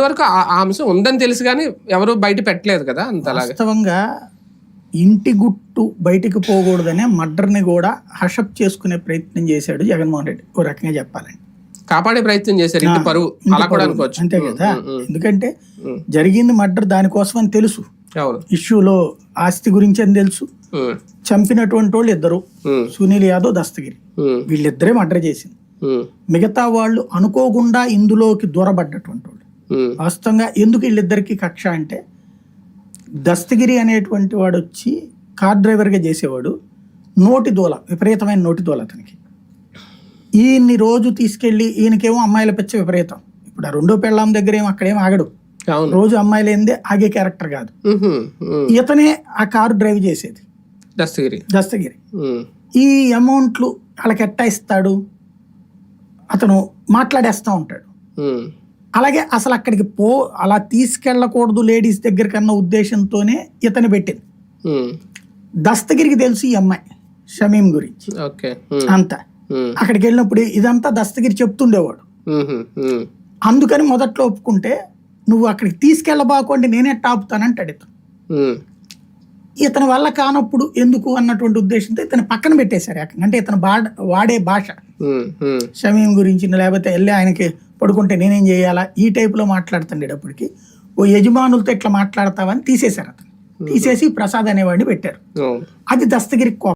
వరకు ఆ అంశం ఉందని తెలుసు కానీ ఎవరు బయట పెట్టలేదు కదా అంత అలాగా. వాస్తవంగా ఇంటి గుట్టు బయటికి పోకూడదనే మర్డర్ని కూడా హషప్ చేసుకునే ప్రయత్నం చేశాడు జగన్మోహన్ రెడ్డి. ఓ రకంగా చెప్పాలండి కాపాడే ప్రయత్నం చేశారు ఇంటి పరువు. అలా కూడా. అనుకోవచ్చు. అంతే కదా? ఎందుకంటే. జరిగింది మర్డర్ దానికోసం అని తెలుసు ఇష్యూలో ఆస్తి గురించి అని తెలుసు. చంపినటువంటి వాళ్ళు ఇద్దరు. సునీల్ యాదవ్ దస్తగిరి. వీళ్ళిద్దరే మర్డర్ చేసింది. మిగతా వాళ్ళు అనుకోకుండా ఇందులోకి దూరబడ్డటువంటి వాస్తవంగా ఎందుకు వీళ్ళిద్దరికి కక్ష అంటే దస్తగిరి అనేటువంటి వాడు వచ్చి కార్ డ్రైవర్గా చేసేవాడు. నోటి దూల విపరీతమైన నోటి దూల అతనికి. ఈయన్ని రోజు తీసుకెళ్ళి ఈయనకేమో అమ్మాయిల పిచ్చ విపరీతం. ఇప్పుడు ఆ రెండో పెళ్ళాం దగ్గర ఏమో అక్కడేం ఆగడు. రోజు అమ్మాయిలు ఏందే? ఆగే క్యారెక్టర్ కాదు. ఇతనే ఆ కారు డ్రైవ్ చేసేది. దస్తగిరి. దస్తగిరి. ఈ అమౌంట్లు వాళ్ళకి ఎట్టా ఇస్తాడు? అతను మాట్లాడేస్తూ ఉంటాడు. అలాగే అసలు అక్కడికి పో అలా తీసుకెళ్ళకూడదు లేడీస్ దగ్గర కన్నా ఉద్దేశంతోనే ఇతను పెట్టింది. దస్తగిరికి తెలుసు ఈ అమ్మాయి షమీం గురించి. అంతా. అక్కడికి వెళ్ళినప్పుడు ఇదంతా దస్తగిరి చెప్తుండేవాడు. అందుకని మొదట్లో ఒప్పుకుంటే నువ్వు అక్కడికి తీసుకెళ్ళబాకు నేనే టాపుతానంటాడు ఇతను ఉమ్, ఇతని వల్ల కానప్పుడు ఎందుకు అన్నటువంటి ఉద్దేశంతో ఇతను పక్కన పెట్టేశారు. అంటే ఇతను బా వాడే భాష. షమీం గురించి లేకపోతే వెళ్ళి ఆయనకి పడుకుంటే నేనేం చేయాలా? ఈ టైపులో మాట్లాడుతుండేటప్పటికి ఓ యజమానులతో ఇట్లా మాట్లాడతావని తీసేశారు అతను. తీసేసి ప్రసాద్ అనేవాడిని పెట్టారు. అది దస్తగిరి కోపం.